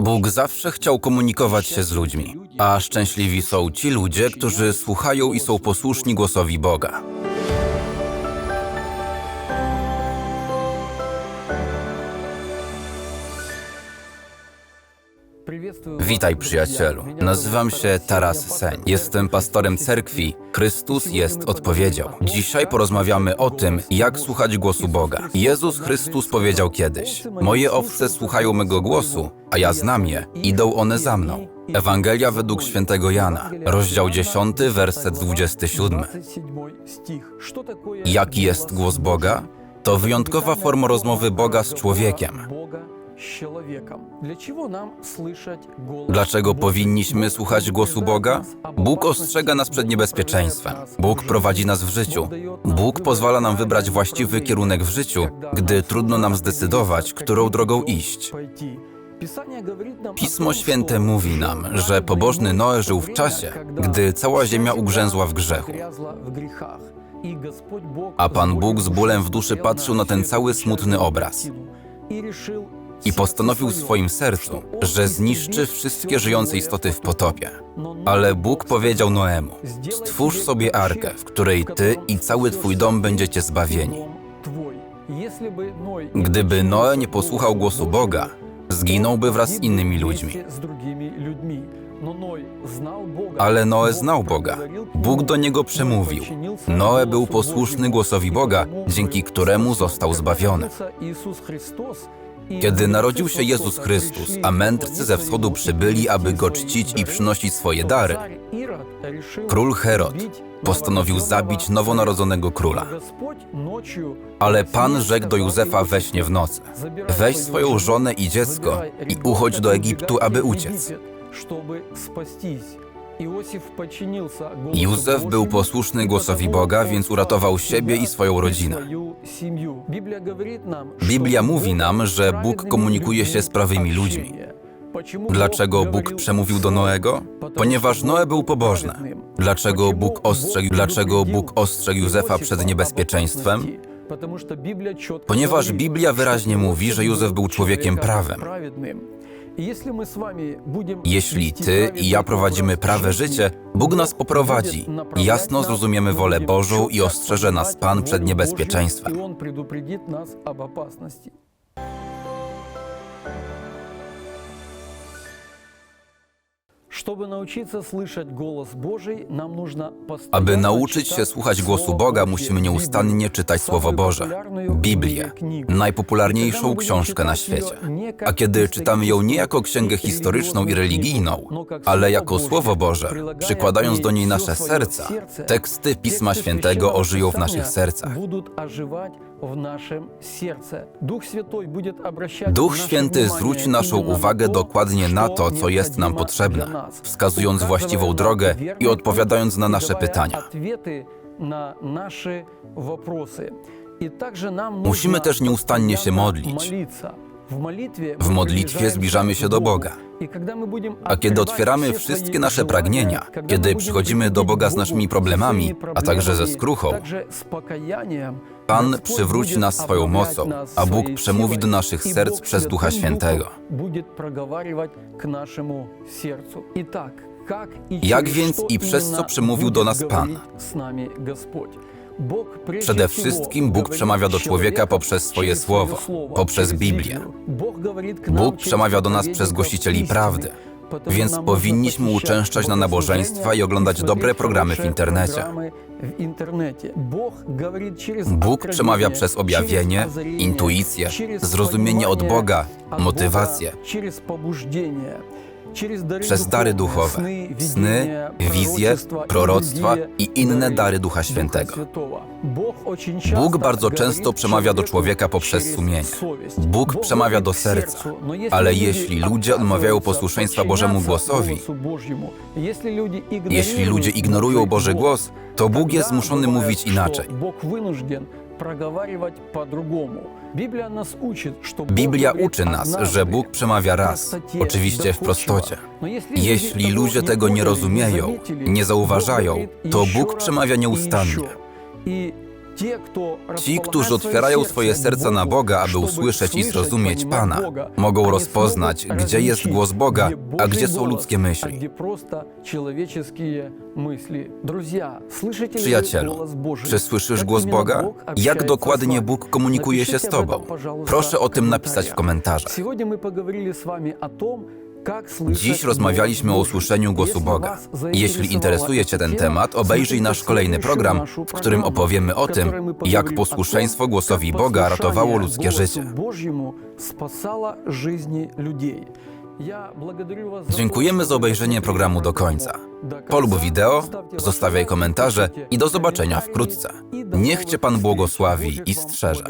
Bóg zawsze chciał komunikować się z ludźmi, a szczęśliwi są ci ludzie, którzy słuchają i są posłuszni głosowi Boga. Witaj przyjacielu, nazywam się Taras Seń. Jestem pastorem cerkwi Chrystus jest odpowiedzią. Dzisiaj porozmawiamy o tym, jak słuchać głosu Boga. Jezus Chrystus powiedział kiedyś: Moje owce słuchają mego głosu, a ja znam je, idą one za mną. Ewangelia według świętego Jana, rozdział 10, werset 27. Jaki jest głos Boga? To wyjątkowa forma rozmowy Boga z człowiekiem. Dlaczego powinniśmy słuchać głosu Boga? Bóg ostrzega nas przed niebezpieczeństwem. Bóg prowadzi nas w życiu. Bóg pozwala nam wybrać właściwy kierunek w życiu, gdy trudno nam zdecydować, którą drogą iść. Pismo Święte mówi nam, że pobożny Noe żył w czasie, gdy cała ziemia ugrzęzła w grzechu. A Pan Bóg z bólem w duszy patrzył na ten cały smutny obraz i postanowił w swoim sercu, że zniszczy wszystkie żyjące istoty w potopie. Ale Bóg powiedział Noemu: Stwórz sobie arkę, w której ty i cały twój dom będziecie zbawieni. Gdyby Noe nie posłuchał głosu Boga, zginąłby wraz z innymi ludźmi. Ale Noe znał Boga. Bóg do niego przemówił. Noe był posłuszny głosowi Boga, dzięki któremu został zbawiony. Kiedy narodził się Jezus Chrystus, a mędrcy ze wschodu przybyli, aby go czcić i przynosić swoje dary, król Herod postanowił zabić nowonarodzonego króla. Ale Pan rzekł do Józefa we śnie w nocy: Weź swoją żonę i dziecko i uchodź do Egiptu, aby uciec. Józef był posłuszny głosowi Boga, więc uratował siebie i swoją rodzinę. Biblia mówi nam, że Bóg komunikuje się z prawymi ludźmi. Dlaczego Bóg przemówił do Noego? Ponieważ Noe był pobożny. Dlaczego Bóg ostrzegł, dlaczego Bóg ostrzegł Józefa przed niebezpieczeństwem? Ponieważ Biblia wyraźnie mówi, że Józef był człowiekiem prawym. Jeśli ty i ja prowadzimy prawe życie, Bóg nas poprowadzi. Jasno zrozumiemy wolę Bożą i ostrzeże nas Pan przed niebezpieczeństwem. Aby nauczyć się słuchać głosu Boga, musimy nieustannie czytać Słowo Boże, Biblię, najpopularniejszą książkę na świecie. A kiedy czytamy ją nie jako księgę historyczną i religijną, ale jako Słowo Boże, przykładając do niej nasze serca, teksty Pisma Świętego ożyją w naszych sercach. Duch Święty zwróci naszą uwagę dokładnie na to, co jest nam potrzebne, wskazując właściwą drogę i odpowiadając na nasze pytania. Musimy też nieustannie się modlić. W modlitwie zbliżamy się do Boga. A kiedy otwieramy wszystkie nasze pragnienia, kiedy przychodzimy do Boga z naszymi problemami, a także ze skruchą, Pan przywróci nas swoją mocą, a Bóg przemówi do naszych serc przez Ducha Świętego. Jak więc i przez co przemówił do nas Pan? Przede wszystkim Bóg przemawia do człowieka poprzez swoje słowo, poprzez Biblię. Bóg przemawia do nas przez głosicieli prawdy, więc powinniśmy uczęszczać na nabożeństwa i oglądać dobre programy w internecie. Bóg przemawia przez objawienie, intuicję, zrozumienie od Boga, motywację, przez dary duchowe, sny, wizje, proroctwa i inne dary Ducha Świętego. Bóg bardzo często przemawia do człowieka poprzez sumienie. Bóg przemawia do serca, ale jeśli ludzie odmawiają posłuszeństwa Bożemu głosowi, jeśli ludzie ignorują Boży głos, to Bóg jest zmuszony mówić inaczej. Biblia uczy nas, że Bóg przemawia raz, oczywiście w prostocie. Jeśli ludzie tego nie rozumieją, nie zauważają, to Bóg przemawia nieustannie. Ci, którzy otwierają swoje serca na Boga, aby usłyszeć i zrozumieć Pana, mogą rozpoznać, gdzie jest głos Boga, a gdzie są ludzkie myśli. Przyjacielu, czy słyszysz głos Boga? Jak dokładnie Bóg komunikuje się z Tobą? Proszę o tym napisać w komentarzach. Dziś rozmawialiśmy o usłyszeniu głosu Boga. Jeśli interesuje Cię ten temat, obejrzyj nasz kolejny program, w którym opowiemy o tym, jak posłuszeństwo głosowi Boga ratowało ludzkie życie. Dziękujemy za obejrzenie programu do końca. Polub wideo, zostawiaj komentarze i do zobaczenia wkrótce. Niech Cię Pan błogosławi i strzeże.